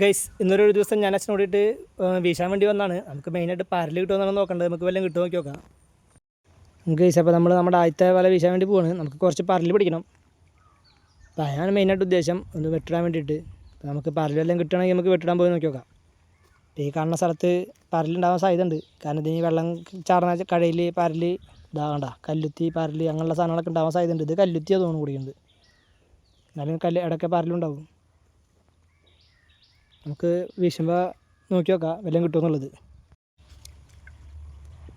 Guys ഇന്നൊരു ദിവസം ഞാൻ അച്ഛനോട് കൂടിയിട്ട് വീശാൻ വേണ്ടി വന്നാണ്. നമുക്ക് മെയിനായിട്ട് പരൽ കിട്ടുമെന്നാണ് നോക്കേണ്ടത്. നമുക്ക് വല്ലതും കിട്ടുമോ നോക്കി നോക്കാം ഗൈസ് അപ്പോൾ നമ്മൾ നമ്മുടെ ആദ്യത്തെ വല വീശാൻ വേണ്ടി പോവാണ്. നമുക്ക് കുറച്ച് പരൽ പിടിക്കണം. അപ്പോൾ അതാണ് മെയിനായിട്ട് ഉദ്ദേശം. ഒന്ന് വെട്ടിടാൻ വേണ്ടിയിട്ട്. നമുക്ക് പരൽ വല്ലതും കിട്ടണമെങ്കിൽ നമുക്ക് വെട്ടിടാൻ പോയി നോക്കി നോക്കാം ഈ കാണുന്ന സ്ഥലത്ത് പരലുണ്ടാവാൻ സാധ്യത ഉണ്ട് കാരണം ഇതിന് വെള്ളം ചാടുന്ന കടയിൽ പരൽ ഇതാകണ്ട കല്ലുത്തി പരൽ അങ്ങനെയുള്ള സാധനങ്ങളൊക്കെ ഉണ്ടാവാൻ സാധ്യത ഉണ്ട് ഇത് കല്ലുത്തിയാണ് തോന്നുന്നു കുടിക്കുന്നത് എന്നാലും കല്ല് ഇടയ്ക്ക് പരലുണ്ടാവും നമുക്ക് വീശുമ്പോൾ നോക്കി നോക്കാം വല്ലതും കിട്ടുമെന്നുള്ളത്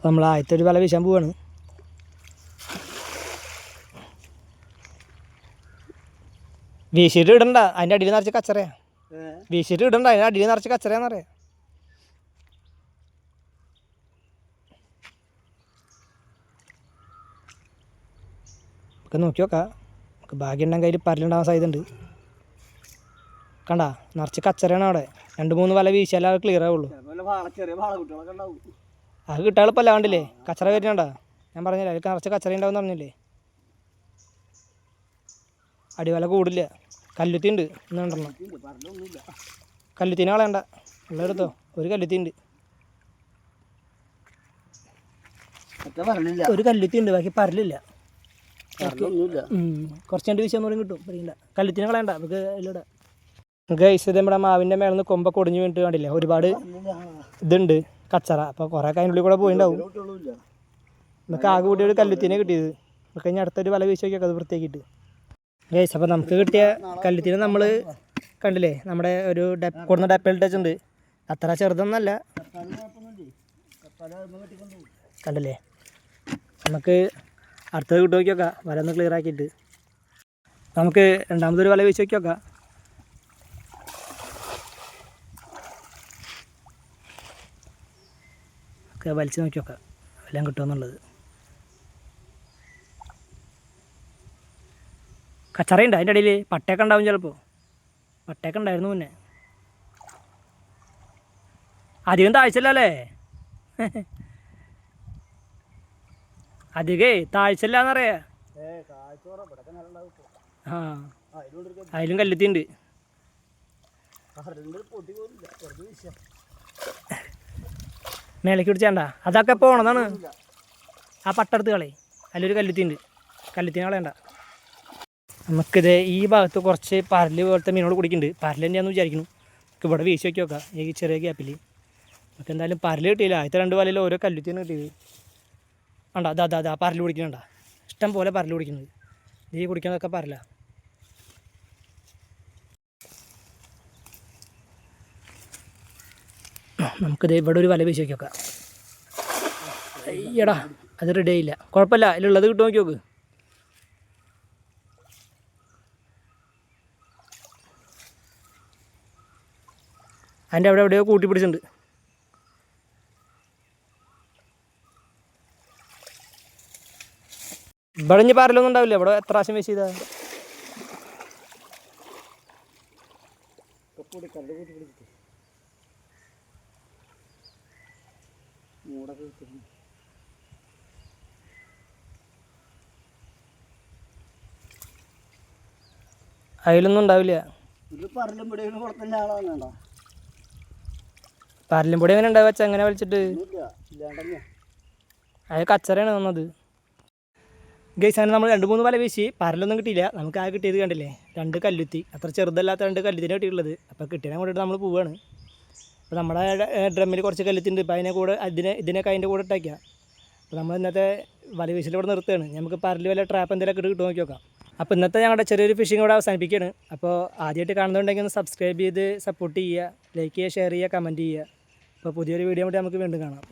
നമ്മൾ ആദ്യത്തെ ഒരു വല വീശാൻ പോവാണ്. വീശിയിട്ട് ഇടണ്ട അതിന്റെ അടിയിൽ നിറച്ച് കച്ചറയാ. വീശിയിട്ട് ഇടണ്ട അതിന്റെ അടിയിൽ നിറച്ച് കച്ചറയാന്നറിയാം നമുക്ക് നോക്കി നോക്കാം. നമുക്ക് ഭാഗ്യം ഉണ്ടെങ്കിൽ അതിൽ പരലുണ്ടാവാൻ സാധ്യത ഉണ്ട് കണ്ട നിറച്ച് കച്ചറയാണ് അവിടെ. രണ്ട് മൂന്ന് വല വീശാലേ അത് ക്ലിയർ ആവുള്ളൂ. ചെറിയ കിട്ടാൻ അത് കിട്ടാളിപ്പല്ല കണ്ടില്ലേ? കച്ചറ വരുന്നുണ്ടാ? ഞാൻ പറഞ്ഞില്ല അതിൽ നിറച്ച് കച്ചറ ഉണ്ടാവും പറഞ്ഞില്ലേ? അടിവല കൂടില്ല. കല്ലുത്തി ഉണ്ട് ഇന്ന് പറഞ്ഞൊന്നുമില്ല കല്ലുത്തിനെ കളയണ്ട. ഉള്ള എടുത്തോ. ഒരു കല്ലുത്തി ഉണ്ട് ഒരു കല്ലുത്തി ഉണ്ട് ബാക്കി പരലില്ല. കുറച്ച് രണ്ട് വിഷയം കിട്ടും കല്ലുത്തിനെ കളയണ്ട നമുക്ക് അതിലൂടെ ഗൈസ് ഇത് നമ്മുടെ മാവിന്റെ മേളിൽ നിന്ന് കൊമ്പൊക്കെ കൊടിഞ്ഞു വീണിട്ട് കണ്ടില്ലേ? ഒരുപാട് ഇതുണ്ട് കച്ചറ. അപ്പോൾ കുറേ അതിനുള്ളിൽ കൂടെ പോയിണ്ടാവും. നമുക്ക് ആകെ കൂടി ഒരു കല്ലുത്തിനെ കിട്ടിയത്. നമുക്ക് ഇനി അടുത്തൊരു വല വീശി നോക്കിയൊക്കെ അത് വൃത്തിയാക്കിയിട്ട്. ഗൈസ് അപ്പോൾ നമുക്ക് കിട്ടിയ കല്ലുത്തിനെ നമ്മൾ കണ്ടില്ലേ? നമ്മുടെ ഒരു ഡെപ്പ് കൊടുന്ന ടച്ച് ഉണ്ട്. അത്ര ചെറുതൊന്നല്ല. കണ്ടില്ലേ? നമുക്ക് അടുത്തത് കിട്ടും നോക്കി നോക്കാം. വല ഒന്ന് ക്ലിയർ ആക്കിയിട്ട്. നമുക്ക് രണ്ടാമതൊരു വല വീശി നോക്കാം. ഒക്കെ വലിച്ചു നോക്കി നോക്കാം എല്ലാം കിട്ടുമെന്നുള്ളത്. കച്ചറയുണ്ട് അതിന്റെ ഇടയിൽ പട്ടയൊക്കെ ഉണ്ടാവും ചിലപ്പോൾ. പട്ടയൊക്കെ ഉണ്ടായിരുന്നു മുന്നേ. അധികം താഴ്ചയില്ലല്ലേ അധികേ താഴ്ചയില്ല എന്നറിയാ? ആ. അതിലും വീശാം മേലേക്ക് പിടിച്ചാണ്ട? അതൊക്കെ പോണതാണ് ആ പട്ടടുത്ത് കളി അതിലൊരു കല്ലുത്തിണ്ട് കല്ലുത്തിന് കളയണ്ട. നമുക്കിത് ഈ ഭാഗത്ത് കുറച്ച് പരൽ പോലത്തെ മീനോട് കുടിക്കുന്നുണ്ട് പരൽ തന്നെയാണെന്ന് വിചാരിക്കുന്നു. നമുക്ക് ഇവിടെ വീശി വയ്ക്കി നോക്കാം ഈ ചെറിയ ഗ്യാപ്പിൽ നമുക്ക് എന്തായാലും പരൽ കിട്ടിയില്ല. ആദ്യത്തെ രണ്ട് വലയിൽ ഓരോ കല്ലുത്തിയാണ് കിട്ടിയത്. വേണ്ട അതാ അതാ അതാ. പരൽ കുടിക്കുന്നുണ്ട ഇഷ്ടം പോലെ പരൽ കുടിക്കുന്നത് ഈ കുടിക്കുന്നതൊക്കെ പരല. നമുക്കിത് ഇവിടെ ഒരു വല വീശി നോക്കി. അയ്യടാ അത് റെഡി ആയില്ല. കുഴപ്പമില്ല അതിലുള്ളത് കിട്ടു നോക്കി നോക്ക്. അതിന്റെ അവിടെ എവിടെയോ കൂട്ടി പിടിച്ചിട്ടുണ്ട്. ഇവിടെ ഇനി ഉണ്ടാവില്ല. ഇവിടെ എത്ര പ്രാവശ്യം വെച്ച് ചെയ്താ? കൂടി കല്ല് കൂട്ടി പിടിച്ചിട്ട്. മൂടൊക്കെ കിട്ടുന്നു അതിലൊന്നും ഉണ്ടാവില്ല പരലും പൊടി എങ്ങനെ ഉണ്ടാവുക വെച്ചാൽ എങ്ങനെ വലിച്ചിട്ട്? അത് കച്ചറയാണ് തന്നത്. ഗൈസ് അങ്ങനെ നമ്മൾ രണ്ട് മൂന്ന് വല വീശി പരലൊന്നും കിട്ടിയില്ല. നമുക്ക് ആ കിട്ടിയത് കണ്ടില്ലേ? രണ്ട് കല്ലുത്തി. അത്ര ചെറുതല്ലാത്ത രണ്ട് കല്ലുത്തിനെ കിട്ടിയിട്ടുള്ളത്. അപ്പോൾ കിട്ടിയതിനെ കൊണ്ടിട്ട് നമ്മൾ പോവുകയാണ് അപ്പോൾ നമ്മുടെ ഡ്രമ്മിൽ കുറച്ച് കല്ലിത്തിണ്ട്. അപ്പോൾ അതിനെ കൂടെ അതിനെ ഇതിനൊക്കെ അതിന്റെ കൂടെ ഇട്ടേക്കുക അപ്പോൾ നമ്മൾ ഇന്നത്തെ വല വീശിൽ ഇവിടെ നിർത്തുകയാണ്. നമുക്ക് പരൽ വല്ല ട്രാപ്പ് എന്തെങ്കിലുമൊക്കെ ഇട്ട് കിട്ടുമോ നോക്കി നോക്കാം. അപ്പോൾ ഇന്നത്തെ ഞങ്ങളുടെ ചെറിയൊരു ഫിഷിംഗ് ഇവിടെ അവസാനിപ്പിക്കുകയാണ് അപ്പോൾ ആദ്യമായിട്ട് കാണുന്നുണ്ടെങ്കിൽ ഒന്ന് സബ്സ്ക്രൈബ് ചെയ്ത് സപ്പോർട്ട് ചെയ്യുക ലൈക്ക് ചെയ്യുക ഷെയർ ചെയ്യുക കമന്റ് ചെയ്യുക. അപ്പോൾ പുതിയൊരു വീഡിയോ കൂടി നമുക്ക് വീണ്ടും കാണാം.